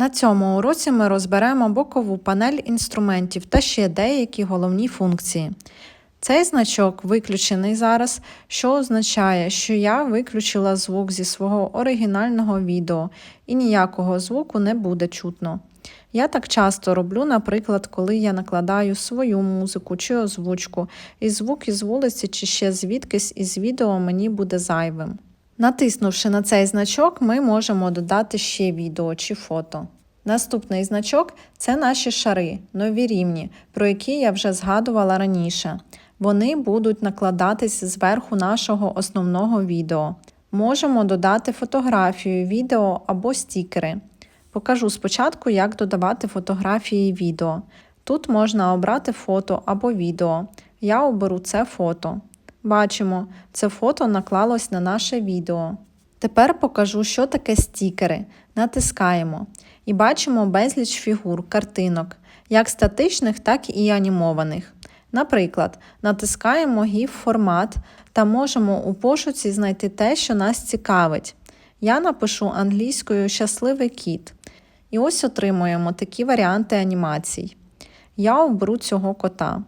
На цьому уроці ми розберемо бокову панель інструментів та ще деякі головні функції. Цей значок виключений зараз, що означає, що я виключила звук зі свого оригінального відео і ніякого звуку не буде чутно. Я так часто роблю, наприклад, коли я накладаю свою музику чи озвучку, і звук із вулиці чи ще звідкись із відео мені буде зайвим. Натиснувши на цей значок, ми можемо додати ще відео чи фото. Наступний значок це наші шари, нові рівні, про які я вже згадувала раніше. Вони будуть накладатись зверху нашого основного відео. Можемо додати фотографію, відео або стікери. Покажу спочатку, як додавати фотографії і відео. Тут можна обрати фото або відео. Я оберу це фото. Бачимо, це фото наклалось на наше відео. Тепер покажу, що таке стікери. Натискаємо і бачимо безліч фігур, картинок, як статичних, так і анімованих. Наприклад, натискаємо GIF формат та можемо у пошуці знайти те, що нас цікавить. Я напишу англійською щасливий кіт. І ось отримуємо такі варіанти анімацій. Я оберу цього кота,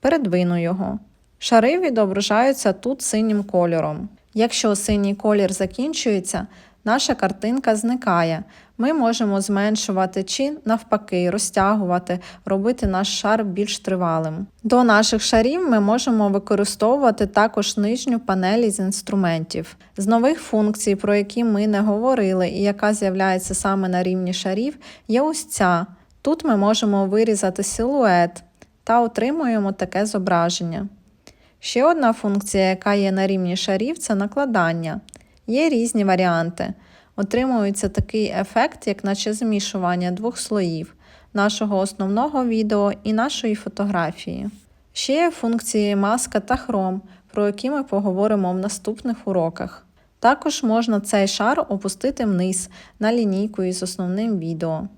передвину його. Шари відображаються тут синім кольором. Якщо синій колір закінчується, наша картинка зникає. Ми можемо зменшувати чи, навпаки, розтягувати, робити наш шар більш тривалим. До наших шарів ми можемо використовувати також нижню панель з інструментів. З нових функцій, про які ми не говорили і яка з'являється саме на рівні шарів, є ось ця. Тут ми можемо вирізати силует та отримуємо таке зображення. Ще одна функція, яка є на рівні шарів, це накладання. Є різні варіанти. Отримується такий ефект, як наче змішування двох слоїв нашого основного відео і нашої фотографії. Ще є функції маска та хром, про які ми поговоримо в наступних уроках. Також можна цей шар опустити вниз на лінійку із основним відео.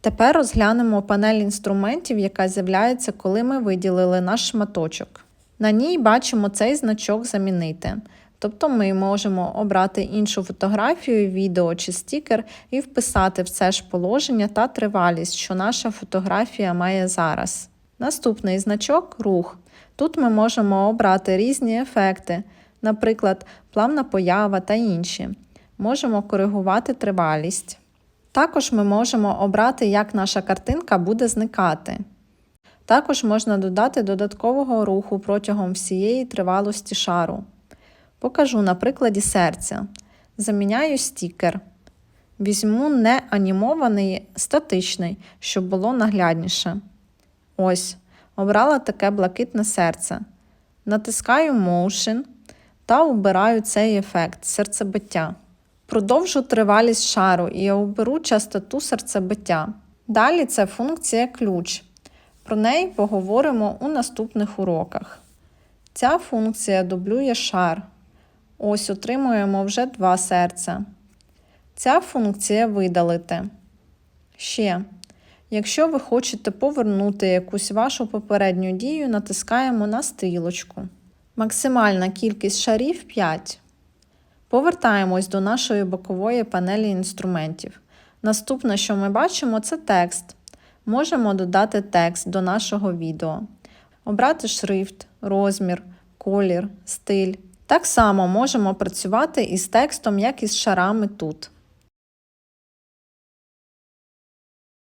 Тепер розглянемо панель інструментів, яка з'являється, коли ми виділили наш шматочок. На ній бачимо цей значок замінити. Тобто ми можемо обрати іншу фотографію, відео чи стікер і вписати в це ж положення та тривалість, що наша фотографія має зараз. Наступний значок рух. Тут ми можемо обрати різні ефекти, наприклад, плавна поява та інші. Можемо коригувати тривалість. Також ми можемо обрати, як наша картинка буде зникати. Також можна додати додаткового руху протягом всієї тривалості шару. Покажу на прикладі серця. Заміняю стікер. Візьму не анімований, статичний, щоб було наглядніше. Ось, обрала таке блакитне серце. Натискаю Motion та обираю цей ефект серцебиття. Продовжу тривалість шару і оберу частоту серцебиття. Далі це функція ключ. Про неї поговоримо у наступних уроках. Ця функція дублює шар. Ось отримуємо вже два серця. Ця функція видалити. Ще. Якщо ви хочете повернути якусь вашу попередню дію, натискаємо на стрілочку. Максимальна кількість шарів 5. Повертаємось до нашої бокової панелі інструментів. Наступне, що ми бачимо, це текст. Можемо додати текст до нашого відео, обрати шрифт, розмір, колір, стиль. Так само можемо працювати із текстом, як і з шарами тут.